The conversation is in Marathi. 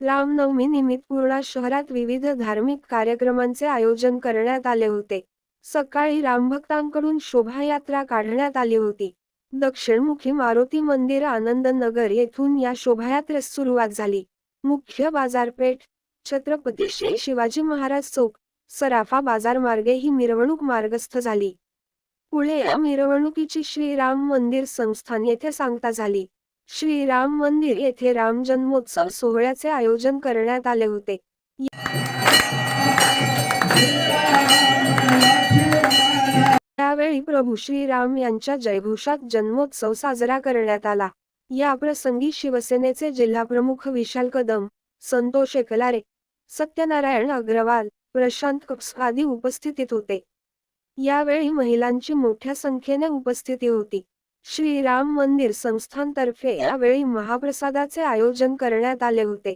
रामनवमी निमित्त पूर्णा शहरात विविध धार्मिक कार्यक्रमांचे आयोजन करण्यात आले होते. सकाळी रामभक्तांकडून शोभायात्रा काढण्यात आली होती. दक्षिणमुखी मारुती मंदिर आनंदनगर येथून या शोभायात्रेस सुरुवात झाली. मुख्य बाजारपेठ छत्रपती श्री शिवाजी महाराज चौक सराफा बाजार मार्गे ही मिरवणूक मार्गस्थ झाली. पुढे या मिरवणुकीची श्रीराम मंदिर संस्थान येथे सांगता झाली. श्रीराम मंदिर येथे राम जन्मोत्सव सोहळ्याचे आयोजन करण्यात आले होते. यावेळी प्रभू श्रीराम यांच्या जयघोषात जन्मोत्सव साजरा करण्यात आला. या प्रसंगी शिवसेनेचे जिल्हाप्रमुख विशाल कदम संतोष एकलारे सत्यनारायण अग्रवाल प्रशांत कप्स आदी उपस्थितीत होते. यावेळी महिलांची मोठ्या संख्येने उपस्थिती होती. श्रीराम मंदिर संस्थानतर्फे यावेळी महाप्रसादाचे आयोजन करण्यात आले होते.